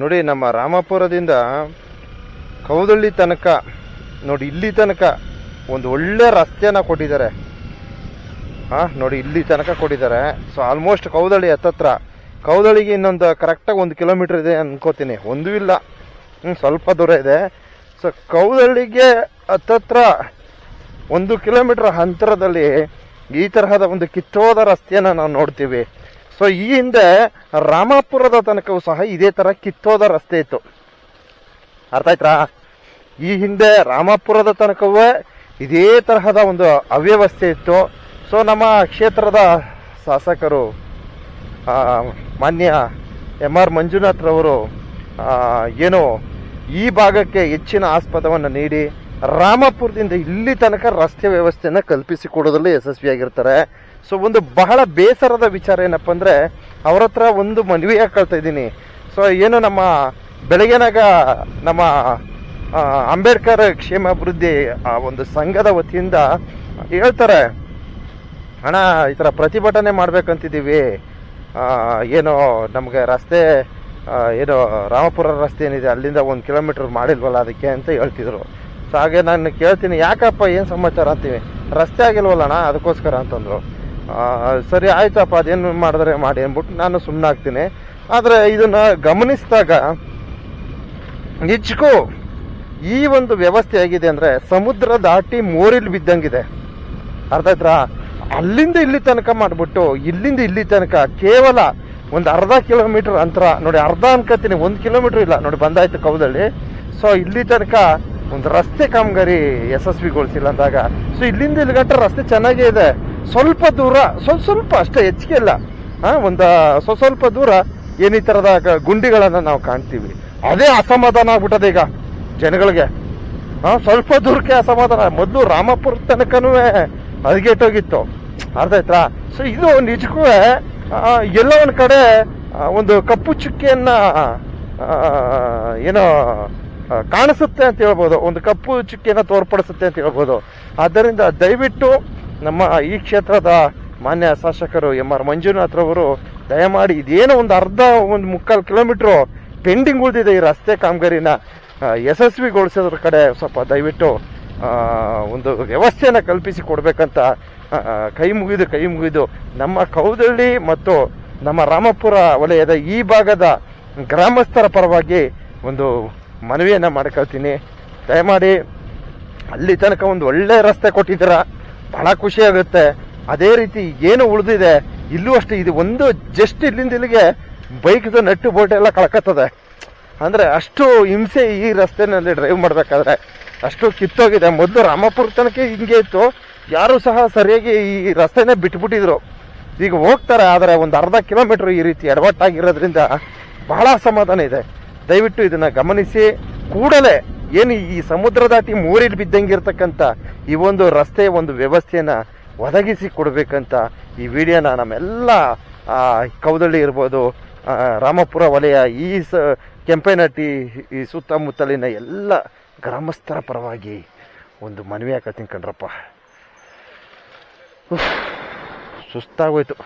ನೋಡಿ ನಮ್ಮ ರಾಮಪುರದಿಂದ ಕೌದಳ್ಳಿ ತನಕ ನೋಡಿ ಇಲ್ಲಿ ತನಕ ಒಂದು ಒಳ್ಳೆ ರಸ್ತೆನ ಕೊಟ್ಟಿದ್ದಾರೆ. ಹಾಂ ನೋಡಿ ಇಲ್ಲಿ ತನಕ ಕೊಟ್ಟಿದ್ದಾರೆ. ಸೊ ಆಲ್ಮೋಸ್ಟ್ ಕೌದಳ್ಳಿ ಹತ್ತತ್ರ. ಕೌದಳ್ಳಿಗೆ ಇನ್ನೊಂದು ಕರೆಕ್ಟಾಗಿ ಒಂದು ಕಿಲೋಮೀಟರ್ ಇದೆ ಅನ್ಕೋತೀನಿ. ಒಂದೂ ಇಲ್ಲ. ಹ್ಮ್, ಸ್ವಲ್ಪ ದೂರ ಇದೆ. ಸೊ ಕೌದಳ್ಳಿಗೆ ಹತ್ತತ್ರ ಒಂದು ಕಿಲೋಮೀಟರ್ ಅಂತರದಲ್ಲಿ ಈ ತರಹದ ಒಂದು ಕಿತ್ತೋದ ರಸ್ತೆಯನ್ನು ನಾವು ನೋಡ್ತೀವಿ. ಸೊ ಈ ಹಿಂದೆ ರಾಮಾಪುರದ ತನಕವೂ ಸಹ ಇದೇ ತರ ಕಿತ್ತೋದ ರಸ್ತೆ ಇತ್ತು. ಅರ್ಥ ಆಯ್ತಾ? ಈ ಹಿಂದೆ ರಾಮಾಪುರದ ತನಕವೂ ಇದೇ ತರಹದ ಒಂದು ಅವ್ಯವಸ್ಥೆ ಇತ್ತು. ಸೊ ನಮ್ಮ ಕ್ಷೇತ್ರದ ಶಾಸಕರು ಮಾನ್ಯ ಎಂ ಆರ್ ಮಂಜುನಾಥ್ರವರು ಏನು ಈ ಭಾಗಕ್ಕೆ ಹೆಚ್ಚಿನ ಆಸ್ಪದವನ್ನು ನೀಡಿ ರಾಮಪುರದಿಂದ ಇಲ್ಲಿ ತನಕ ರಸ್ತೆ ವ್ಯವಸ್ಥೆಯನ್ನು ಕಲ್ಪಿಸಿಕೊಡೋದ್ರಲ್ಲಿ ಯಶಸ್ವಿಯಾಗಿರ್ತಾರೆ. ಸೊ ಒಂದು ಬಹಳ ಬೇಸರದ ವಿಚಾರ ಏನಪ್ಪ ಅಂದರೆ, ಅವ್ರ ಹತ್ರ ಒಂದು ಮನವಿ ಹಾಕೊಳ್ತಾ ಇದ್ದೀನಿ. ಸೊ ಏನು ನಮ್ಮ ಬೆಳಗ್ಗೆನಾಗ ನಮ್ಮ ಅಂಬೇಡ್ಕರ್ ಕ್ಷೇಮಾಭಿವೃದ್ಧಿ, ಆ, ಒಂದು ಸಂಘದ ವತಿಯಿಂದ ಹೇಳ್ತಾರೆ, ಅಣ್ಣ, ಈ ಥರ ಪ್ರತಿಭಟನೆ ಮಾಡ್ಬೇಕಂತಿದ್ದೀವಿ. ಏನು ನಮಗೆ ರಸ್ತೆ ಏನು ರಾಮಪುರ ರಸ್ತೆ ಏನಿದೆ, ಅಲ್ಲಿಂದ ಒಂದು ಕಿಲೋಮೀಟರ್ ಮಾಡಿಲ್ವಲ್ಲ ಅದಕ್ಕೆ ಅಂತ ಹೇಳ್ತಿದ್ರು. ಸೊ ಹಾಗೆ ನಾನು ಕೇಳ್ತೀನಿ, ಯಾಕಪ್ಪ ಏನು ಸಮಾಚಾರ ಅಂತೀವಿ? ರಸ್ತೆ ಆಗಿಲ್ವಲ್ಲಣ್ಣ, ಅದಕ್ಕೋಸ್ಕರ ಅಂತಂದ್ರು. ಸರಿ ಆಯ್ತಪ್ಪ, ಅದೇನು ಮಾಡಿದ್ರೆ ಮಾಡಿ ಅಂದ್ಬಿಟ್ಟು ನಾನು ಸುಮ್ಮನಾಗ್ತೀನಿ ಆದರೆ ಇದನ್ನ ಗಮನಿಸಿದಾಗ ನಿಜಕ್ಕೂ ಈ ಒಂದು ವ್ಯವಸ್ಥೆ ಹೇಗಿದೆ ಅಂದ್ರೆ ಸಮುದ್ರ ದಾಟಿ ಮೋರಿಲ್ ಬಿದ್ದಂಗಿದೆ. ಅರ್ಥ ಆಯ್ತಾ ಅಲ್ಲಿಂದ ಇಲ್ಲಿ ತನಕ ಮಾಡಿಬಿಟ್ಟು, ಇಲ್ಲಿಂದ ಇಲ್ಲಿ ತನಕ ಕೇವಲ ಒಂದು ಅರ್ಧ ಕಿಲೋಮೀಟರ್ ಅಂತರ, ನೋಡಿ ಅರ್ಧ ಅನ್ಕೋತೀನಿ ಒಂದು ಕಿಲೋಮೀಟರ್ ಇಲ್ಲ, ನೋಡಿ ಬಂದಾಯ್ತು ಕೌದಳ್ಳಿ ಸೊ ಇಲ್ಲಿ ತನಕ ಒಂದು ರಸ್ತೆ ಕಾಮಗಾರಿ ಯಶಸ್ವಿಗೊಳಿಸಿಲ್ಲ ಅಂದಾಗ ಸೊ ಇಲ್ಲಿಂದ ಇಲ್ಲಿ ರಸ್ತೆ ಚೆನ್ನಾಗೇ ಇದೆ. ಸ್ವಲ್ಪ ದೂರ, ಸ್ವಲ್ಪ ಸ್ವಲ್ಪ ಅಷ್ಟೇ, ಹೆಚ್ಚಿಗೆ ಇಲ್ಲ ಒಂದು ಸ್ವಲ್ಪ ಸ್ವಲ್ಪ ದೂರ ಏನು ಈ ತರದ ಗ- ಗುಂಡಿಗಳನ್ನ ನಾವು ಕಾಣ್ತೀವಿ. ಅದೇ ಅಸಮಾಧಾನ ಆಗ್ಬಿಟ್ಟದೆ ಈಗ ಜನಗಳಿಗೆ. ಸ್ವಲ್ಪ ದೂರಕ್ಕೆ ಅಸಮಾಧಾನ. ಮೊದಲು ರಾಮಪುರ ತನಕನೂ ಹದಗೆಟ್ಟೋಗಿತ್ತು ಅರ್ಥ ಆಯ್ತಾ? ಸೊ ಇದು ನಿಜಕ್ಕೂ ಎಲ್ಲೋ ಒಂದ್ ಕಡೆ ಒಂದು ಕಪ್ಪು ಚುಕ್ಕಿಯನ್ನ ಏನೋ ಕಾಣಿಸುತ್ತೆ ಅಂತ ಹೇಳ್ಬೋದು. ಒಂದು ಕಪ್ಪು ಚುಕ್ಕಿಯನ್ನ ತೋರ್ಪಡಿಸುತ್ತೆ ಅಂತ ಹೇಳ್ಬೋದು. ಆದ್ದರಿಂದ ದಯವಿಟ್ಟು ನಮ್ಮ ಈ ಕ್ಷೇತ್ರದ ಮಾನ್ಯ ಶಾಸಕರು ಎಂ ಆರ್ ಮಂಜುನಾಥ್ರವರು ದಯಮಾಡಿ ಇದೇನೋ ಒಂದು ಅರ್ಧ ಒಂದು ಮುಕ್ಕಾಲು ಕಿಲೋಮೀಟ್ರು ಪೆಂಡಿಂಗ್ ಉಳಿದಿದೆ ಈ ರಸ್ತೆ ಕಾಮಗಾರಿನ ಯಶಸ್ವಿಗೊಳಿಸೋದ್ರ ಕಡೆ ಸ್ವಲ್ಪ ದಯವಿಟ್ಟು ಒಂದು ವ್ಯವಸ್ಥೆಯನ್ನು ಕಲ್ಪಿಸಿ ಕೊಡಬೇಕಂತ ಕೈ ಮುಗಿದು ಕೈ ಮುಗಿದು ನಮ್ಮ ಕೌದಳ್ಳಿ ಮತ್ತು ನಮ್ಮ ರಾಮಪುರ ವಲಯದ ಈ ಭಾಗದ ಗ್ರಾಮಸ್ಥರ ಪರವಾಗಿ ಒಂದು ಮನವಿಯನ್ನು ಮಾಡ್ಕೊಳ್ತೀನಿ. ದಯಮಾಡಿ ಅಲ್ಲಿ ತನಕ ಒಂದು ಒಳ್ಳೆ ರಸ್ತೆ ಕೊಟ್ಟಿದ್ದೀರ? ಬಹಳ ಖುಷಿ ಆಗುತ್ತೆ. ಅದೇ ರೀತಿ ಏನು ಉಳಿದಿದೆ, ಇಲ್ಲೂ ಅಷ್ಟೇ, ಇದು ಒಂದು ಜಸ್ಟ್ ಇಲ್ಲಿಂದ ಇಲ್ಲಿಗೆ ಬೈಕ್ದು ನಟ್ಟು ಬೋಟ್ ಎಲ್ಲ ಕಳ್ಕತ್ತದೆ. ಅಂದರೆ ಅಷ್ಟು ಹಿಂಸೆ ಈ ರಸ್ತೆನಲ್ಲಿ ಡ್ರೈವ್ ಮಾಡಬೇಕಾದ್ರೆ, ಅಷ್ಟು ಕಿತ್ತೋಗಿದೆ. ಮೊದಲು ರಾಮಪುರ ತನಕ ಹಿಂಗೆ ಇತ್ತು. ಯಾರೂ ಸಹ ಸರಿಯಾಗಿ ಈ ರಸ್ತೆನೇ ಬಿಟ್ಬಿಟ್ಟಿದ್ರು. ಈಗ ಹೋಗ್ತಾರೆ, ಆದರೆ ಒಂದು ಅರ್ಧ ಕಿಲೋಮೀಟ್ರ್ ಈ ರೀತಿ ಎಡವಟ್ಟಾಗಿರೋದ್ರಿಂದ ಬಹಳ ಸಮಾಧಾನ ಇದೆ. ದಯವಿಟ್ಟು ಇದನ್ನು ಗಮನಿಸಿ. ಕೂಡಲೇ ಏನು ಈ ಸಮುದ್ರ ದಾಟಿ ಮೂರಿಲ್ ಬಿದ್ದಂಗಿರ್ತಕ್ಕಂಥ ಈ ಒಂದು ರಸ್ತೆ, ಒಂದು ವ್ಯವಸ್ಥೆಯನ್ನು ಒದಗಿಸಿ ಕೊಡಬೇಕಂತ ಈ ವಿಡಿಯೋನ ನಮ್ಮೆಲ್ಲ ಕೌದಳ್ಳಿ ಇರ್ಬೋದು ರಾಮಪುರ ವಲಯ, ಈ ಸ ಕೆಂಪೇನಟ್ಟಿ ಈ ಸುತ್ತಮುತ್ತಲಿನ ಎಲ್ಲ ಗ್ರಾಮಸ್ಥರ ಪರವಾಗಿ ಒಂದು ಮನವಿ ಹಾಕತ್ತೀನಿ ಕಣ್ರಪ್ಪ. ಸುಸ್ತಾಗೋಯ್ತು.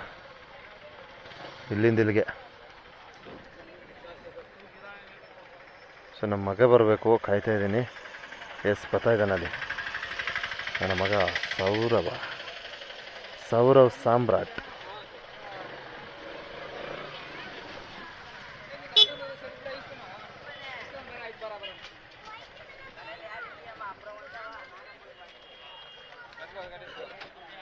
ಇಲ್ಲಿಂದ ಇಲ್ಲಿಗೆ. ಸೊ ನಮ್ಮ ಮಗ ಬರಬೇಕು ಕಾಯ್ತಾ ಇದ್ದೀನಿ. ಎಸ್ ಬರ್ತಾ ಇದ್ದಾನೆ ನನ್ನ ಮಗ ಸೌರವ. ಸೌರವ್ ಸಾಮ್ರಾಟ್.